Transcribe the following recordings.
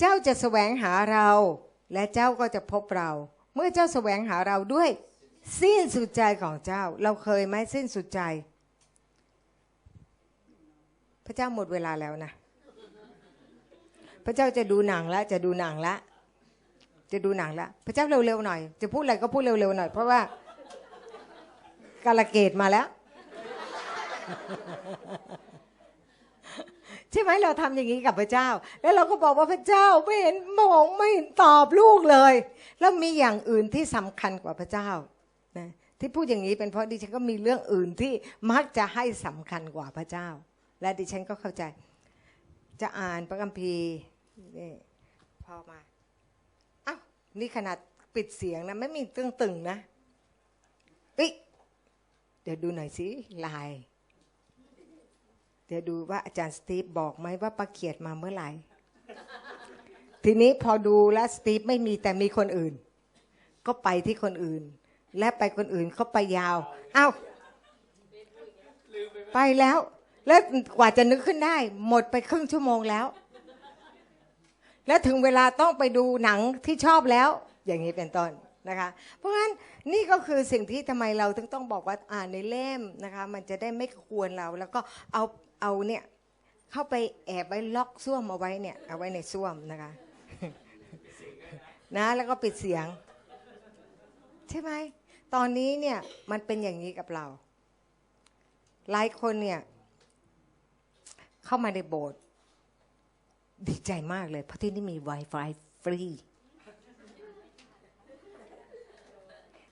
เจ้าจะแสวงหาเรา และเจ้าก็จะพบเรา เมื่อเจ้าแสวงหาเราด้วย สิ้นสุดใจของเจ้า เราเคยไหมสิ้นสุดใจ พระเจ้าหมดเวลาแล้วนะพระเจ้าจะดูหนังแล้วจะดูหนังแล้วจะดูหนังแล้วพระเจ้าเร็วๆหน่อย จะพูดอะไรก็พูดเร็วๆหน่อย เพราะว่ากาลเกตมาแล้ว ใช่ไหมเราทำอย่างนี้กับพระเจ้า แล้วเราก็บอกว่าพระเจ้าไม่เห็นมองไม่เห็นตอบลูกเลย แล้วมีอย่างอื่นที่สำคัญกว่าพระเจ้านะที่พูดอย่างนี้เป็นเพราะดิฉันก็มีเรื่องอื่นที่มักจะให้สำคัญกว่าพระเจ้า และดิฉันก็เข้าใจ จะอ่านพระคัมภีร์นี่พอมาอ้าวนี่ขนาดปิดเสียงนะไม่มีตึงตึงๆนะเอ้ยเดี๋ยวดูหน่อยสิลาย เดี๋ยวดูว่าอาจารย์สตีฟบอกไหมว่าประเขียดมาเมื่อไหร่ ทีนี้พอดูแล้วสตีฟไม่มีแต่มีคนอื่น ก็ไปที่คนอื่น และไปคนอื่นเขาไปยาวเอ้าไปแล้ว แล้วกว่าจะนึกขึ้นได้ หมดไปครึ่งชั่วโมงแล้ว และถึงเวลาต้องไปดูหนังที่ชอบแล้ว อย่างนี้เป็นต้น นะคะ เพราะฉะนั้นนี่ก็คือสิ่งที่ทำไมเราถึงต้องบอกว่าอ่านในเล่มนะคะ มันจะได้ไม่ควรเราแล้วก็เอาเอาเนี่ยเข้าไปแอบไว้ล็อกส้วมเอาไว้เนี่ยเอาไว้ในส้วมนะคะนะแล้วก็ปิดเสียง ใช่ไหมตอนนี้เนี่ยมันเป็นอย่างนี้กับเรา หลายคนเนี่ยเข้ามาในโบสถ์ดีใจมากเลย เพราะที่นี่มี Wi-Fi ฟรี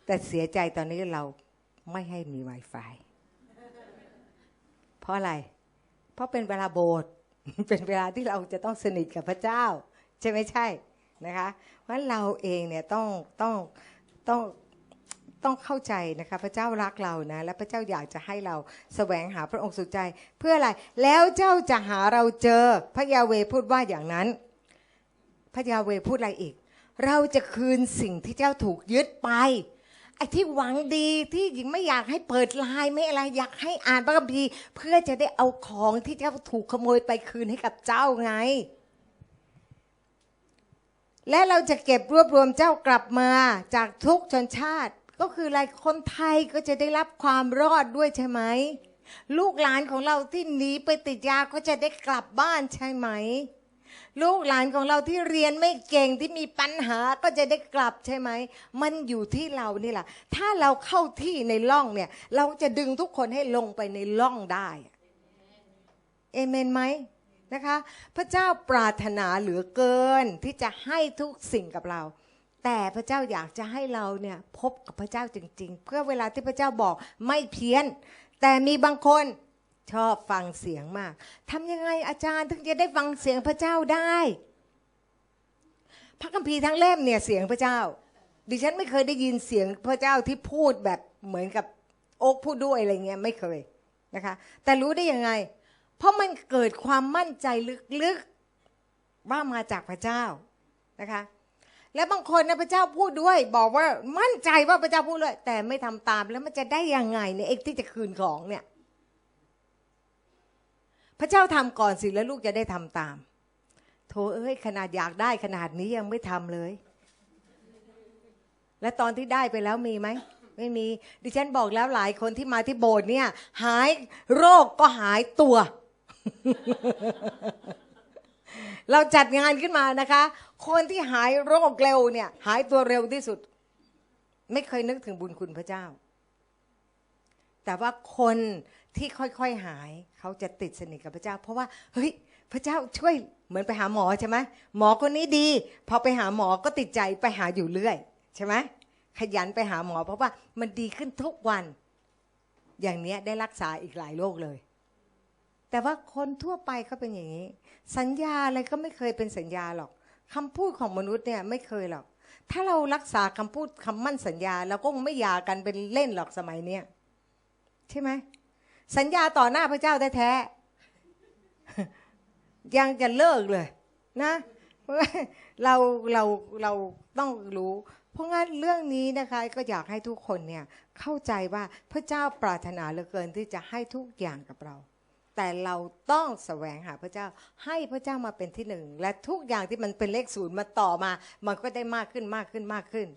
แต่เสียใจตอนนี้เราไม่ให้มี Wi-Fi เพราะอะไร เพราะเป็นเวลาโบสถ์เป็นเวลาที่เราจะต้องสนิทกับพระเจ้า ใช่ไหมใช่นะคะเพราะเราเองเนี่ยต้องต้องต้องต้องเข้าใจนะคะพระเจ้ารักเรานะและพระเจ้าอยากจะให้เราแสวงหาพระองค์สุดใจ เพื่ออะไรแล้วเจ้าจะหาเราเจอพระยาเวพูดว่าอย่างนั้น พระยาเวพูดอะไรอีก เราจะคืนสิ่งที่เจ้าถูกยึดไป ไอ้ที่หวังดีที่หญิงไม่อยากให้เปิดไลน์ไม่อะไรอยากให้อ่านพระคัมภีร์เพื่อจะได้เอาของที่เจ้าถูกขโมยไปคืนให้กับเจ้าไง และเราจะเก็บรวบรวมเจ้ากลับมาจากทุกชนชาติ ก็คืออะไรคนไทยก็จะได้รับความรอดด้วยใช่ไหม ลูกหลานของเราที่หนีไปติดยาก็จะได้กลับบ้านใช่ไหม ลูกหลานของเราที่เรียนไม่เก่งที่มีปัญหาก็จะได้กลับใช่ไหม มันอยู่ที่เรานี่แหละ ถ้าเราเข้าที่ในร่องเนี่ย เราจะดึงทุกคนให้ลงไปในร่องได้เอเมนไหมนะคะ พระเจ้าปรารถนาเหลือเกินที่จะให้ทุกสิ่งกับเรา แต่พระเจ้าอยากจะให้เราเนี่ยพบกับพระเจ้าจริง ๆ เพื่อเวลาที่พระเจ้าบอกไม่เพี้ยน แต่มีบางคน ชอบฟังเสียงมากทำยังไงอาจารย์ถึงจะได้ฟังเสียงพระเจ้าได้ พระคัมภีร์ทั้งเล่มเนี่ยเสียงพระเจ้า ดิฉันไม่เคยได้ยินเสียงพระเจ้าที่พูดแบบเหมือนกับโอ๊กพูดด้วยอะไรเงี้ยไม่เคยนะคะ แต่รู้ได้ยังไง เพราะมันเกิดความมั่นใจลึกๆว่ามาจากพระเจ้านะคะและบางคนนะพระเจ้าพูดด้วย บอกว่ามั่นใจว่าพระเจ้าพูดเลยแต่ไม่ทำตามแล้วมันจะได้ยังไงเนี่ยเอกที่จะคืนของเนี่ย พระเจ้าทำก่อนสิแล้วลูกจะได้ทำตามโธ่เอ้ย ขนาดอยากได้ขนาดนี้ยังไม่ทำเลย และตอนที่ได้ไปแล้วมีไหมไม่มี ดิฉันบอกแล้วหลายคนที่มาที่โบสถ์เนี่ย หายโรคก็หายตัว เราจัดงานขึ้นมานะคะ คนที่หายโรคเร็วเนี่ย หายตัวเร็วที่สุด ไม่เคยนึกถึงบุญคุณพระเจ้า แต่ว่าคนที่ค่อยๆหายเขาจะติดสนิทกับพระเจ้า เพราะว่าเฮ้ยพระเจ้าช่วยเหมือนไปหาหมอใช่ไหมหมอคนนี้ดีพอไปหาหมอก็ติดใจไปหาอยู่เรื่อย ใช่ไหมขยันไปหาหมอ เพราะว่ามันดีขึ้นทุกวัน อย่างเนี้ยได้รักษาอีกหลายโรคเลย แต่ว่าคนทั่วไปเขาเป็นอย่างนี้ สัญญาอะไรก็ไม่เคยเป็นสัญญาหรอกคำพูดของมนุษย์เนี่ยไม่เคยหรอก ถ้าเรารักษาคำพูดคำมั่นสัญญาเราก็ไม่หยากันเป็นเล่นหรอกสมัยเนี้ย ใช่ไหมสัญญาต่อหน้าพระเจ้าแท้ๆยังจะเลิกเลย นะเราเราเราต้องรู้ เพราะงั้นเรื่องนี้นะคะก็อยากให้ทุกคนเนี่ยเข้าใจว่าพระเจ้าปรารถนาเหลือเกินที่จะให้ทุกอย่างกับเรา แต่เราต้องแสวงหาพระเจ้าให้พระเจ้ามาเป็นที่หนึ่งและทุกอย่างที่มันเป็นเลขศูนย์มาต่อมา มันก็ได้มากขึ้นมากขึ้นมากขึ้น